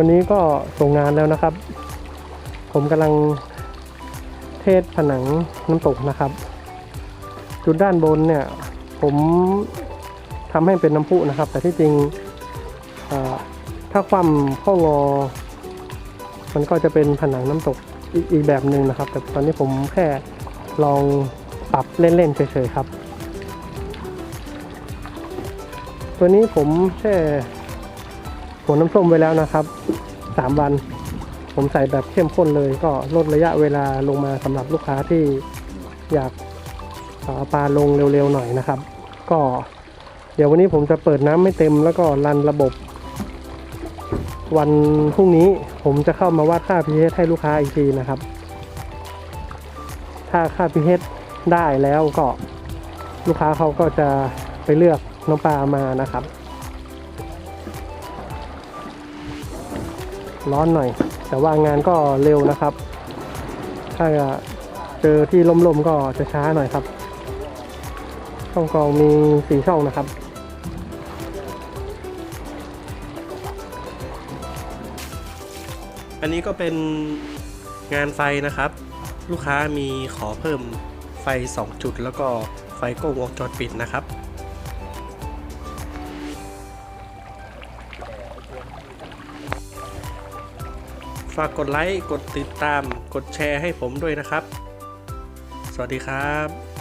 วันนี้ก็ส่งงานแล้วนะครับ ผมกำลังเทศผนังน้ำตกนะครับ จุดด้านบนเนี่ย ผมทำให้เป็นน้ำพุนะครับ แต่ที่จริงถ้าความข้องอ มันก็จะเป็นผนังน้ำตกอีกอีกแบบหนึ่งนะครับ แต่ตอนนี้ผมแค่ลองปรับเล่นๆเฉยๆครับ ตัวนี้ผมแช่ หัวน้ำส้มไว้แล้วนะครับสามวัน ผมใส่แบบเข้มข้นเลยก็ลดระยะเวลาลงมาสำหรับลูกค้าที่อยากเอาปลาลงเร็วๆหน่อยนะครับ ก็เดี๋ยววันนี้ผมจะเปิดน้ำไม่เต็มแล้วก็รันระบบ วันพรุ่งนี้ผมจะเข้ามาวัดค่า pH ให้ลูกค้าอีกทีนะครับ ถ้าค่า pH ได้แล้วก็ลูกค้าเขาก็จะไปเลือกน้องปลามานะครับ ร้อนหน่อย แต่ว่างานก็เร็วนะครับ ถ้าเจอที่ลมๆก็จะช้าหน่อยครับ ช่องกองมีสี่ช่องนะครับอันนี้ก็เป็นงานไฟนะครับ ลูกค้ามีขอเพิ่มไฟ 2 จุด แล้วก็ไฟกล้องวงจรปิดนะครับ ฝากกดไลค์ กดติดตาม กดแชร์ให้ผมด้วยนะครับ สวัสดีครับ